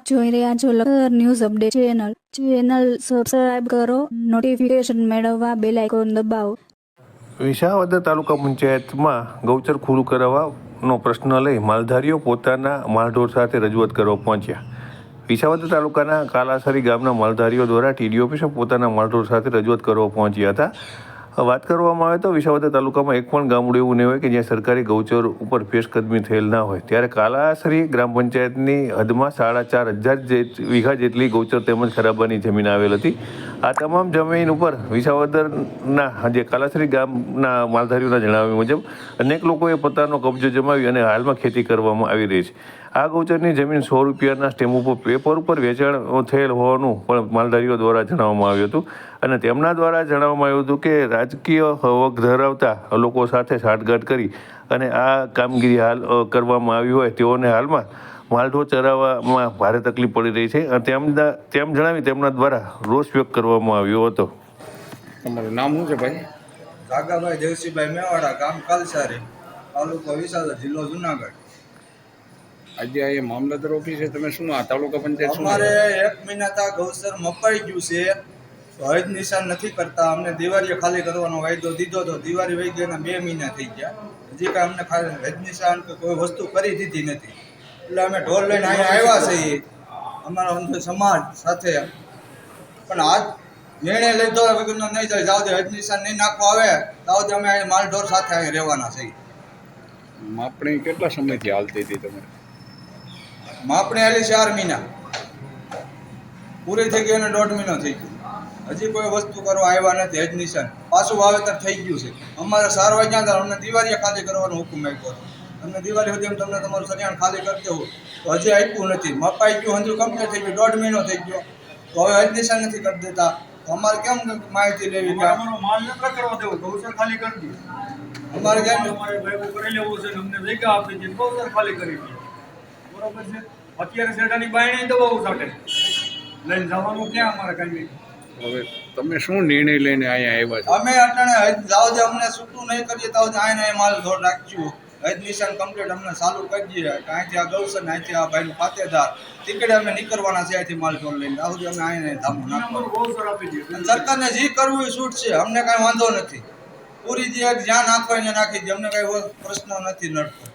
આપ જોઈ રહ્યા છો લખર news update channel. Channel subscribe કરો નોટિફિકેશન મેળવવા બેલ આઇકોન દબાવો. વિસાવદર તાલુકા પંચાયતમાં ગૌચર ખુલ્લું કરાવવાનો પ્રશ્ન લઈ માલધારીઓ પોતાના માલઢોર સાથે રજૂઆત કરવા પહોંચ્યા. વિસાવદર તાલુકાના કાલાસરી ગામના માલધારીઓ દ્વારા ટીડી ઓફિસે પોતાના માલઢોર સાથે રજૂઆત કરવા પહોંચ્યા હતા. વાત કરવામાં આવે તો વિસાવદર તાલુકામાં એક પણ ગામડું એવું નહીં હોય કે જ્યાં સરકારી ગૌચર ઉપર પેશકદમી થયેલ ના હોય. ત્યારે કાલાસરી ગ્રામ પંચાયતની હદમાં સાડા ચાર હજાર વીઘા જેટલી ગૌચર તેમજ ખરાબાની જમીન આવેલ હતી. આ તમામ જમીન ઉપર વિસાવદરના જે કાલાસરી ગામના માલધારીઓના જણાવ્યા મુજબ અનેક લોકોએ પોતાનો કબજો જમાવી અને હાલમાં ખેતી કરવામાં આવી રહી છે. આ ગૌચરની જમીન સો રૂપિયાના સ્ટેમ્પ ઉપર પેપર ઉપર વેચાણ થયેલ હોવાનું પણ માલધારીઓ દ્વારા જણાવવામાં આવ્યું હતું. અને તેમના દ્વારા જણાવવામાં આવ્યું હતું કે રાજકીય હવક ધરાવતા લોકો સાથે સાઠગાંઠ કરી અને આ કામગીરી હાલ કરવામાં આવી હોય તેઓને હાલમાં માલઢો ચરાવવામાં ભારે તકલીફ પડી રહી છે. અને તેમના તેમ જણાવી તેમના દ્વારા રોષ વ્યક્ત કરવામાં આવ્યો હતો. તમારું નામ શું છે ભાઈ? કાકાભાઈ દેવસીભાઈ મેવાડા ગામ કાલસારી તાલુકો વિસાવદર જિલ્લો જુનાગઢ. આજે આ એ મામલતદાર ઓફિસે તમે શું આ તાલુકા પંચાયત શું અમારે એક મહિના તા ગૌસર મપાઈ ગયું છે. તો હજ નિશાન નથી કરતા. અમને દિવાળીએ ખાલી કરવાનો વાયદો દીધો તો દિવાળી વહી ગઈ બે મહિના થઈ ગયા. હજી કાંઈ અમને ખાલી હજ નિશાન કે કોઈ વસ્તુ કરી દીધી નથી. એટલે અમે ઢોર લઈને અહીંયા આવ્યા છીએ. અમારા અંધ સમાજ સાથે. પણ આજ નિર્ણય લીધો વગરનો નહીં થાય. જાવ દે હજ નિશાન નહીં નાખવા આવે તાવ દે અમે માલ ઢોર સાથે અહીં રહેવાના છીએ. માપણી કેટલા સમયથી હાલતી હતી તમે માપણી આલી ચાર મહિના પૂરી થઈ ગઈ અને દોઢ મહિનો થઈ ગયો. હજી કોઈ વસ્તુ કરવા આવ્યા નથી હજ નિશાન પાછું વાવેતર થઈ ગયું છે. અમારે સારવાર વાગ્યા હતા અમને દિવાળીએ ખાલી કરવાનો હુકમ આપ્યો હતો. અમને દિવાળી સુધી તમને તમારું સરિયાણ ખાલી કરી દેવું. તો હજી આપ્યું નથી. મપાઈ ગયું હજુ કમ્પ્લીટ થઈ ગયું દોઢ મહિનો થઈ ગયો. તો હવે હજ નિશાન નથી કરી દેતા. તો અમારે કેમ માહિતી લેવી માલ ન કરવા દેવો ગૌચર ખાલી કરી દઈએ અમારે કેમ અમારે ભાઈ કરી લેવું છે અમને જગ્યા આપી દીધી ગૌચર ખાલી કરી દઈએ બરોબર છે? અત્યારે શેઠાની બાયણી દવાઓ સાથે. લઈને જવાનું ક્યાં અમારે કઈ હવે તમે શું નિર્ણય લઈને અહીંયા આવ્યા છો? અમે અટાણે જાવ જે અમને છૂટું નહીં કરીએ તો આને માલ ધોર રાખ્યું એડમિશન કમ્પ્લીટ અમને ચાલુ કરી દઈએ. કાંઈ અહીંથી આ ગૌસર ને અહીંથી આ ભાઈનું પાતેદાર. ટિકિટ અમે નીકળવાના છે અહીંથી માલ ધોર લઈને. આવું અમે અહીંયા ધામું નાખવાનું. સરકારને જે કરવું એ છૂટ છે. અમને કાંઈ વાંધો નથી. પૂરી જે જ્યાં નાખવા એને નાખી દે અમને કાંઈ પ્રશ્ન નથી નડતો.